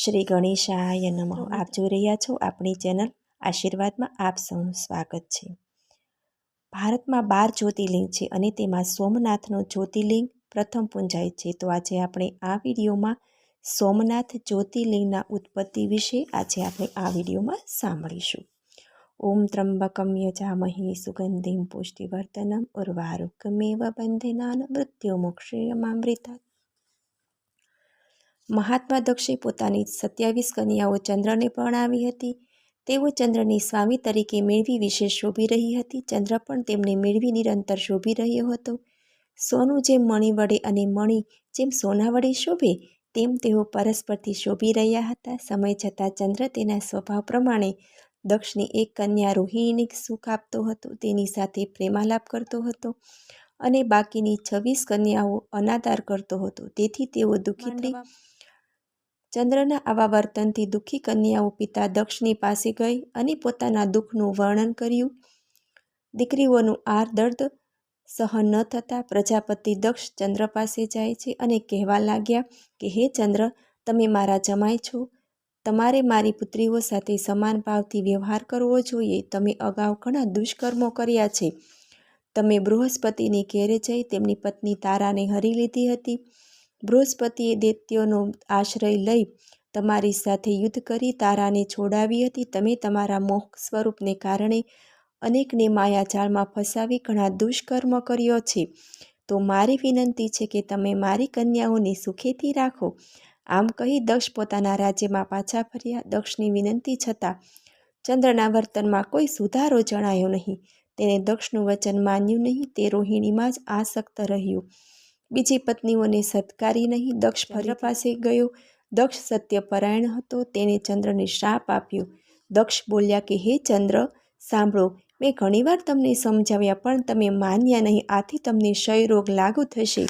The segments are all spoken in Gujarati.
શ્રી ગણેશાય નમઃ. આપ જોઈ રહ્યા છો આપણી ચેનલ આશીર્વાદમાં આપ સૌનું સ્વાગત છે. ભારતમાં બાર જ્યોતિર્લિંગ છે અને તેમાં સોમનાથનો જ્યોતિર્લિંગ પ્રથમ પૂંજાય છે. તો આજે આપણે આ વિડીયોમાં સોમનાથ જ્યોતિર્લિંગના ઉત્પત્તિ વિશે આજે આપણે આ વિડીયોમાં સાંભળીશું. ઓમ ત્રંબકમ યજામહે સુગંધિમ પુષ્ટિવર્ધનમ ઉર્વારુકમેવ બંધનાન મૃત્યુ મોક્ષેયમામૃતા મહાત્મા દક્ષે પોતાની સત્યાવીસ કન્યાઓ ચંદ્રને પરણાવી હતી. તેઓ ચંદ્રની સ્વામી તરીકે મેળવી વિશે શોભી રહી હતી. ચંદ્ર પણ તેમને મેળવી નિરંતર શોભી રહ્યો હતો. સોનું જેમ મણી વડે અને મણી જેમ સોના વડે શોભે, તેમ તેઓ પરસ્પરથી શોભી રહ્યા હતા. સમય જતાં ચંદ્ર તેના સ્વભાવ પ્રમાણે દક્ષની એક કન્યા રોહિણીને સુખ આપતો હતો, તેની સાથે પ્રેમાલાપ કરતો હતો અને બાકીની છવ્વીસ કન્યાઓ અનાદાર કરતો હતો. તેથી તેઓ દુઃખી થઈ ચંદ્રના આવા વર્તનથી દુઃખી કન્યાઓ પિતા દક્ષની પાસે ગઈ અને પોતાના દુઃખનું વર્ણન કર્યું. દીકરીઓનું આર દર્દ સહન ન થતાં પ્રજાપતિ દક્ષ ચંદ્ર પાસે જાય છે અને કહેવા લાગ્યા કે, હે ચંદ્ર, તમે મારા જમાય છો. તમારે મારી પુત્રીઓ સાથે સમાન ભાવથી વ્યવહાર કરવો જોઈએ. તમે અગાઉ ઘણા દુષ્કર્મો કર્યા છે. તમે બૃહસ્પતિની ઘેરે જઈ તેમની પત્ની તારાને હરી લીધી હતી. બૃહસ્પતિએ દૈત્યોનો આશ્રય લઈ તમારી સાથે યુદ્ધ કરી તારાને છોડાવી હતી. તમે તમારા મોહ સ્વરૂપને કારણે અનેકને માયાજાળમાં ફસાવી ઘણા દુષ્કર્મ કર્યો છે. તો મારી વિનંતી છે કે તમે મારી કન્યાઓને સુખેથી રાખો. આમ કહી દક્ષ પોતાના રાજ્યમાં પાછા ફર્યા. દક્ષની વિનંતી છતાં ચંદ્રના વર્તનમાં કોઈ સુધારો જણાયો નહીં. તેને દક્ષનું વચન માન્યું નહીં. તે રોહિણીમાં જ આસક્ત રહ્યું. બીજી પત્નીઓને સત્કારી નહીં. દક્ષ ભદ્ર પાસે ગયો. દક્ષ સત્યપરાયણ હતો. તેણે ચંદ્રને શ્રાપ આપ્યો. દક્ષ બોલ્યા કે હે ચંદ્ર સાંભળો. મેં ઘણીવાર તમને સમજાવ્યા પણ તમે માન્યા નહીં. આથી તમને ક્ષય રોગ લાગુ થશે.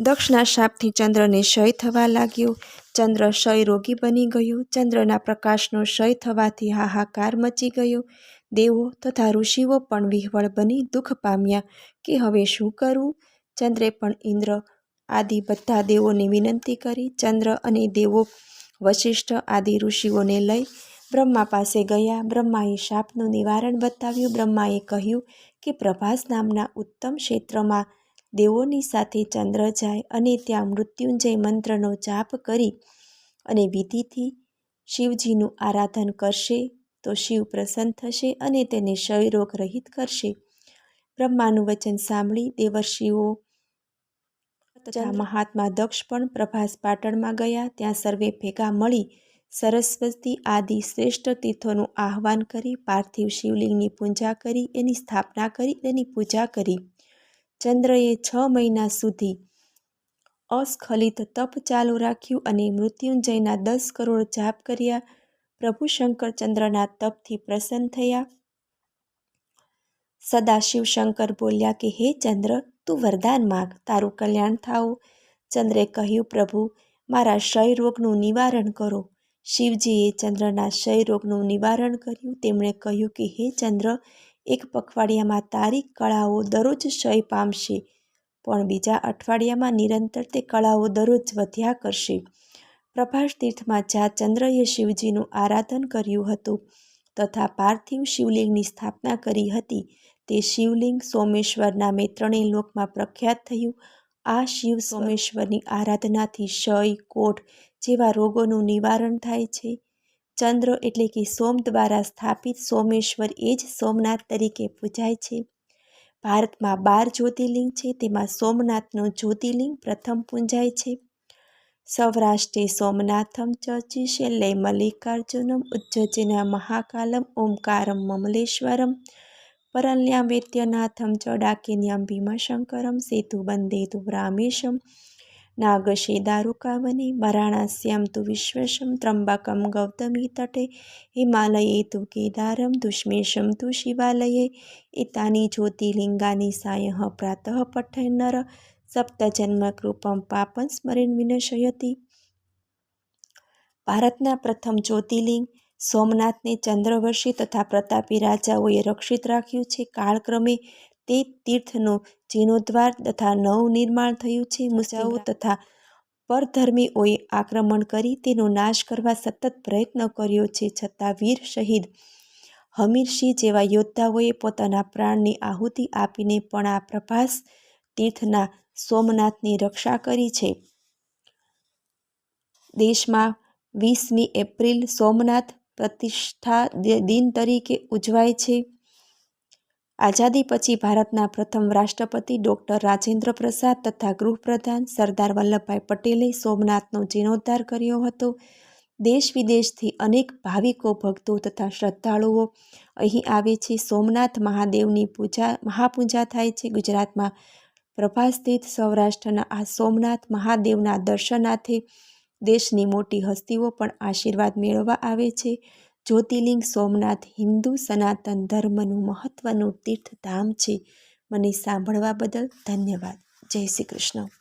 દક્ષના શાપથી ચંદ્રને ક્ષય થવા લાગ્યો. ચંદ્ર ક્ષય રોગી બની ગયો. ચંદ્રના પ્રકાશનો ક્ષય થવાથી હાહાકાર મચી ગયો. દેવો તથા ઋષિઓ પણ વિહવળ બની દુઃખ પામ્યા કે હવે શું કરવું ચંદ્રે પણ ઇન્દ્ર આદિ બધા દેવોને વિનંતી કરી. ચંદ્ર અને દેવો વશિષ્ઠ આદિ ઋષિઓને લઈ બ્રહ્મા પાસે ગયા. બ્રહ્માએ શાપનું નિવારણ બતાવ્યું. બ્રહ્માએ કહ્યું કે પ્રભાસ નામના ઉત્તમ ક્ષેત્રમાં દેવોની સાથે ચંદ્ર જાય અને ત્યાં મૃત્યુંજય મંત્રનો જાપ કરી અને વિધિથી શિવજીનું આરાધન કરશે. તો શિવ પ્રસન્ન થશે અને તેને ક્ષયરોગ રહિત કરશે. બ્રહ્માનું વચન સાંભળી દેવર્ષિઓ તથા મહાત્મા દક્ષ પણ પ્રભાસ પાટણમાં ગયા. ત્યાં સર્વે ભેગા મળી સરસ્વતી આદિ શ્રેષ્ઠ તીર્થોનું આહવાન કરી પાર્થિવ શિવલિંગની પૂજા કરી એની સ્થાપના કરી એની પૂજા કરી. ચંદ્રએ છ મહિના સુધી અસ્ખલિત તપ ચાલુ રાખ્યું અને મૃત્યુંજયના દસ કરોડ જાપ કર્યા. પ્રભુ શંકરચંદ્રના તપથી પ્રસન્ન થયા. સદાશિવ શંકર બોલ્યા કે, હે ચંદ્ર, તું વરદાન માગ, તારું કલ્યાણ થાઓ ચંદ્રે કહ્યું, પ્રભુ, મારા ક્ષય રોગનું નિવારણ કરો. શિવજીએ ચંદ્રના ક્ષય રોગનું નિવારણ કર્યું. તેમણે કહ્યું કે, હે ચંદ્ર, એક પખવાડિયામાં તારી કળાઓ દરરોજ ક્ષય પામશે, પણ બીજા અઠવાડિયામાં નિરંતર તે કળાઓ દરરોજ વધ્યા કરશે. પ્રભાસ તીર્થમાં જ્યાં ચંદ્રએ શિવજીનું આરાધન કર્યું હતું તથા પાર્થિવ શિવલિંગની સ્થાપના કરી હતી, તે શિવલિંગ સોમેશ્વરના નામે ત્રણેય લોકમાં પ્રખ્યાત થયું. આ શિવ સોમેશ્વરની આરાધનાથી ક્ષય કોઢ જેવા રોગોનું નિવારણ થાય છે. ચંદ્ર એટલે કે સોમ દ્વારા સ્થાપિત સોમેશ્વર એ જ સોમનાથ તરીકે પૂજાય છે. ભારતમાં બાર જ્યોતિર્લિંગ છે, તેમાં સોમનાથનું જ્યોતિર્લિંગ પ્રથમ પૂંજાય છે. સૌરાષ્ટ્રે સોમનાથમ ચર્ચિશેલ્લે મલ્લિકાર્જુનમ ઉજ્જૈના મહાકાલમ, ઓમકારમ, મમલેશ્વરમ પરલ્યામ વૈદ્યનાથમ ચ ડાકિન્યામ ભીમાશંકરમ સેતુ બંદેતુ રામેશમ, નાગશેદારુકાવને વારાણસ્યામ તુ વિશ્વશમ ત્રંબકમ ગૌતમી તટે, હિમાલયે તુ કેદારમ, દુષ્મેશમ તુ શિવાલયે એતાની જ્યોતિર્લિંગાની સાય પ્રાતઃ પઠેન્નર સપ્તજન્મકૃપમ પાપન સ્મરણ વિનશયતી. ભારતના પ્રથમ જ્યોતિર્લિંગ સોમનાથને ચંદ્રવર્ષી તથા પ્રતાપી રાજાઓએ રક્ષિત રાખ્યું છે. કાળક્રમે તે તીર્થનો જીર્ણોદ્વાર તથા નવનિર્માણ થયું છે. મુસાઓ તથા પરધર્મીઓએ આક્રમણ કરી તેનો નાશ કરવા સતત પ્રયત્ન કર્યો છે. છતાં વીર શહીદ હમીરસિંહ જેવા યોદ્ધાઓએ પોતાના પ્રાણની આહુતિ આપીને પણ આ પ્રભાસ તીર્થના સોમનાથની રક્ષા કરી છે. દેશમાં વીસમી એપ્રિલ સોમનાથ પ્રતિષ્ઠા દિન તરીકે ઉજવાય છે. આઝાદી પછી ભારતના પ્રથમ રાષ્ટ્રપતિ ડોક્ટર રાજેન્દ્ર પ્રસાદ તથા ગૃહપ્રધાન સરદાર વલ્લભભાઈ પટેલે સોમનાથનો જીર્ણોદ્ધાર કર્યો હતો. દેશ વિદેશથી અનેક ભાવિકો, ભક્તો તથા શ્રદ્ધાળુઓ અહીં આવે છે. સોમનાથ મહાદેવની પૂજા, મહાપૂજા થાય છે. ગુજરાતમાં પ્રભાસ તીર્થ સૌરાષ્ટ્રના આ સોમનાથ મહાદેવના દર્શનાર્થે દેશની મોટી હસ્તીઓ પણ આશીર્વાદ મેળવવા આવે છે. જ્યોતિર્લિંગ સોમનાથ હિન્દુ સનાતન ધર્મનું મહત્વનું તીર્થધામ છે. મને સાંભળવા બદલ ધન્યવાદ. જય શ્રી કૃષ્ણ.